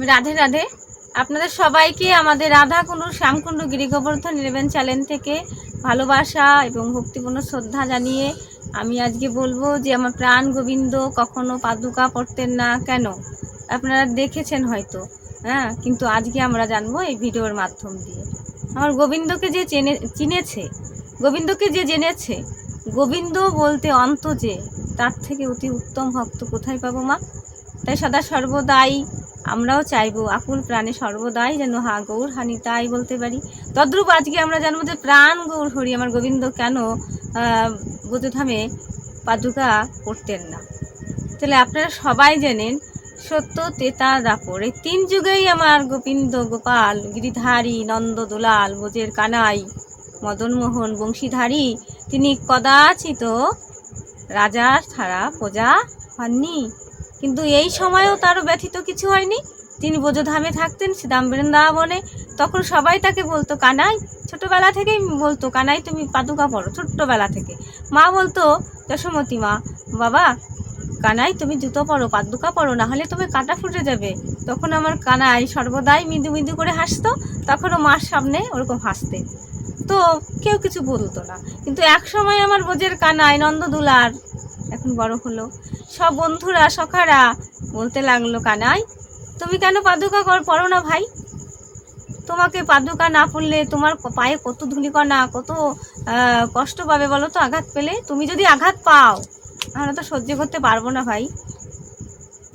রাধে রাধে। আপনাদের সবাইকে আমাদের রাধা কুণ্ডু শ্যামকুণ্ডু গিরিগোবর্ধন ইলেভেন চ্যানেল থেকে ভালোবাসা এবং ভক্তিপূর্ণ শ্রদ্ধা জানিয়ে আমি আজকে বলব যে, আমার প্রাণ গোবিন্দ কখনো পাদুকা পড়তেন না। কেন? আপনারা দেখেছেন হয়তো হ্যাঁ? কিন্তু আজকে আমরা জানব এই ভিডিওর মাধ্যম দিয়ে। আমার গোবিন্দকে যে চেনে, চিনেছে, গোবিন্দকে যে জেনেছে, গোবিন্দ বলতে অন্ত যে, তার থেকে অতি উত্তম ভক্ত কোথায় পাবো মা? তাই সদা সর্বদাই আমরাও চাইব আকুল প্রাণে সর্বদাই যেন হা গৌর হানি তাই বলতে পারি। তদ্রূপ আজকে আমরা জানব যে প্রাণ গৌর হরি আমার গোবিন্দ কেন বোধধামে পাদুকা করতেন না। তাহলে আপনারা সবাই জানেন, সত্য তেতা দাপর এই তিন যুগেই আমার গোবিন্দ গোপাল, গিরিধারী নন্দ দোলাল, বোজের কানাই মদনমোহন বংশীধারী, তিনি কদাচিত রাজার ছাড়া প্রজা হননি। কিন্তু এই সময়েও তারও ব্যথিত কিছু হয়নি। তিনি বোঝধামে থাকতেন শ্রীদাম বৃন্দাবনে তখন সবাই তাকে বলতো, কানাই, ছোটোবেলা থেকেই বলতো, কানাই, তুমি পাদুকা পড়ো, ছোট্টবেলা থেকে। মা বলতো যশোমতী মা, বাবা, কানাই, তুমি জুতো পরো পাদুকা পরো না হলে তুমি কাটা ফুটে যাবে। তখন আমার কানাই সর্বদাই মৃদু মৃদু করে হাসতো, তখনও মার সামনে ওরকম হাসতে। তো কেউ কিছু বলতো না। কিন্তু এক সময় আমার বোঝের কানাই নন্দ নন্দদুলার, এখন বড় হলো সব বন্ধুরা, সখারা। বলতে লাগল কানাই, তুমি কেন পাদুকা কর, পড়ো না ভাই। তোমাকে পাদুকা না পড়লে তোমার পায়ে কত ধুলিকণা, কত কষ্ট পাবে বলো তো আঘাত পেলে? তুমি যদি আঘাত পাও, আমরা তো সহ্য করতে পারব না ভাই।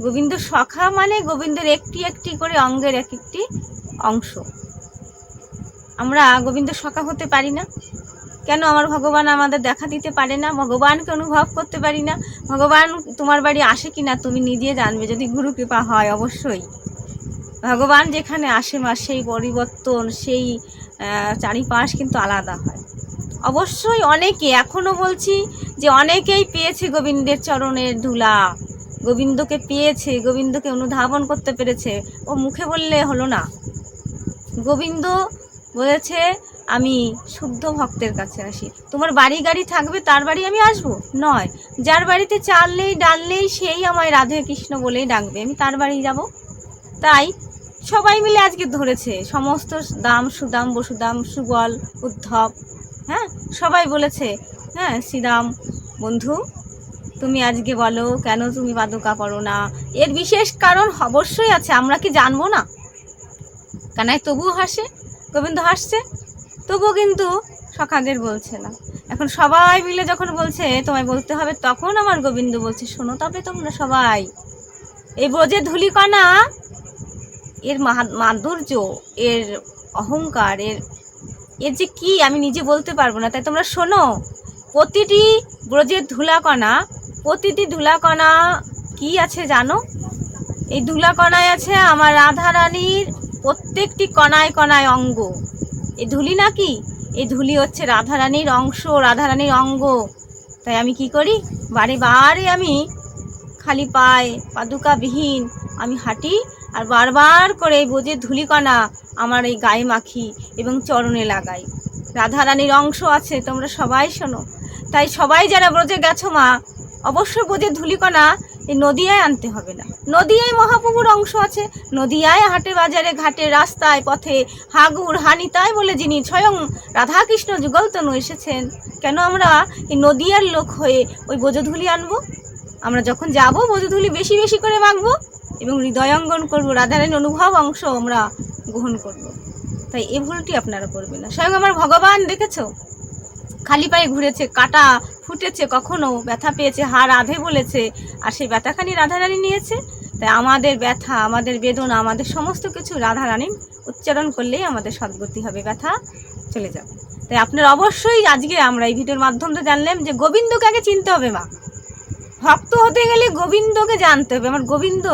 গোবিন্দ সখা মানে গোবিন্দের একটি একটি করে অঙ্গের এক একটি অংশ। আমরা গোবিন্দ সখা হতে পারি না। কেন আমার ভগবান আমাদের দেখা দিতে পারে না? ভগবানকে অনুভব করতে পারি না। ভগবান তোমার বাড়ি আসে কি না তুমি নিজে জানবে, যদি গুরু কৃপা হয় অবশ্যই। ভগবান যেখানে আসে মা, সেই পরিবর্তন, সেই চারিপাশ কিন্তু আলাদা হয়। অবশ্যই অনেকে এখনও বলছি যে অনেকেই পেয়েছে গোবিন্দের চরণের ধুলা গোবিন্দকে পেয়েছে, গোবিন্দকে অনুধাবন করতে পেরেছে। ও মুখে বললে হলো না। গোবিন্দ বলেছে, আমি শুদ্ধ ভক্তের কাছে আসি। তোমার বাড়ি গাড়ি থাকবে, তার বাড়ি আমি আসব? নয়। যার বাড়িতে চাল নেই, ডাল নেই, সেই আমায় রাধে কৃষ্ণ বলেই ডাকবে। আমি তার বাড়ি যাব? তাই সবাই মিলে আজকে ধরেছে। সমস্ত দাম সুদাম, বসুদাম সুবল উদ্ধব হ্যাঁ? সবাই বলেছে হ্যাঁ শ্রীরাম, বন্ধু, তুমি আজকে বলো, কেন তুমি পাদুকা পড়ো না? এর বিশেষ কারণ অবশ্যই আছে, আমরা কি জানব না? কানাই তবুও হাসে। গোবিন্দ হাসছে, তবুও কিন্তু সখাদের বলছে না। এখন সবাই মিলে যখন বলছে, তোমায় বলতে হবে, তখন আমার গোবিন্দ বলছে, শোনো তবে তোমরা সবাই। এই ব্রজের ধুলিকণা, এর মাধুর্য, এর অহংকার, এর এর যে কি, আমি নিজে বলতে পারব না। তাই তোমরা শোনো, প্রতিটি ব্রজের ধুলাকণা, প্রতিটি ধুলাকণা কি আছে জানো? এই ধুলাকণায় আছে আমার রাধা রানীর প্রত্যেকটি কণায় কণায় অঙ্গ। এই ধুলি নাকি? এই ধুলি হচ্ছে রাধারানীর অংশ, রাধারানীর অঙ্গ। তাই আমি কি করি? বারে বারে আমি খালি পায়ে পাদুকাবিহীন আমি হাঁটি আর বারবার করে বোঝে ধুলিকণা আমার এই গায়ে মাখি এবং চরণে লাগাই। রাধারানীর অংশ আছে, তোমরা সবাই শোনো। তাই সবাই যারা ব্রজে গেছো মা, অবশ্যই বোঝে ধুলিকণা এই নদিয়ায় আনতে হবে না। নদিয়ায় মহাপ্রভুর অংশ আছে, নদিয়ায় হাটে বাজারে, ঘাটে, রাস্তায়, পথে হাগুর হানিতাই বলে যিনি স্বয়ং রাধাকৃষ্ণ যুগলতনু এসেছেন, কেন আমরা এই নদিয়ার লোক হয়ে ওই বোঝধুলি আনব? আমরা যখন যাব বোঝধুলি বেশি বেশি করে মাখবো এবং হৃদয়ঙ্গন করব রাধারানী অনুভব অংশ আমরা গ্রহণ করব। তাই এ ভুলটি আপনারা করবেন না। স্বয়ং আমার ভগবান দেখেছ? খালি পায়ে ঘুরেছে, কাটা ফুটেছে, কখনো ব্যথা পেয়েছে হাড় আধে বলেছে, আর সেই ব্যথাখানি রাধারানী নিয়েছে? তাই আমাদের ব্যথা, আমাদের বেদনা, আমাদের সমস্ত কিছু রাধারানী উচ্চারণ করলেই আমাদের সদ্গতি হবে, ব্যথা চলে যাবে। তাই আপনার অবশ্যই আজকে আমরা এই ভিডিওর মাধ্যমে জানলাম যে গোবিন্দকে আগে চিনতে হবে মা। ভক্ত হতে গেলে গোবিন্দকে জানতে হবে। আমার গোবিন্দ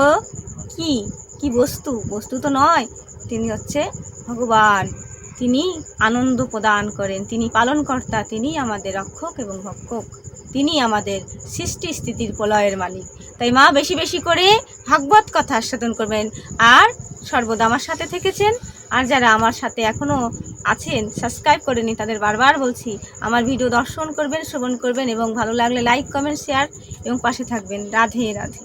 কি? কি বস্তু? বস্তু তো নয়, তিনি হচ্ছে ভগবান। তিনি আনন্দ প্রদান করেন, তিনি পালনকর্তা, তিনি আমাদের রক্ষক এবং ভক্ষক, তিনি আমাদের সৃষ্টি স্থিতির প্রলয়ের মালিক। তাই মা বেশি বেশি করে ভাগবত কথা আস্বাদন করবেন। আর সর্বদা আমার সাথে থেকেছেন। আর যারা আমার সাথে এখনও আছেন সাবস্ক্রাইব করেনি, তাদের বারবার বলছি, আমার ভিডিও দর্শন করবেন, শ্রবণ করবেন এবং ভালো লাগলে লাইক কমেন্ট শেয়ার এবং পাশে থাকবেন। রাধে রাধে।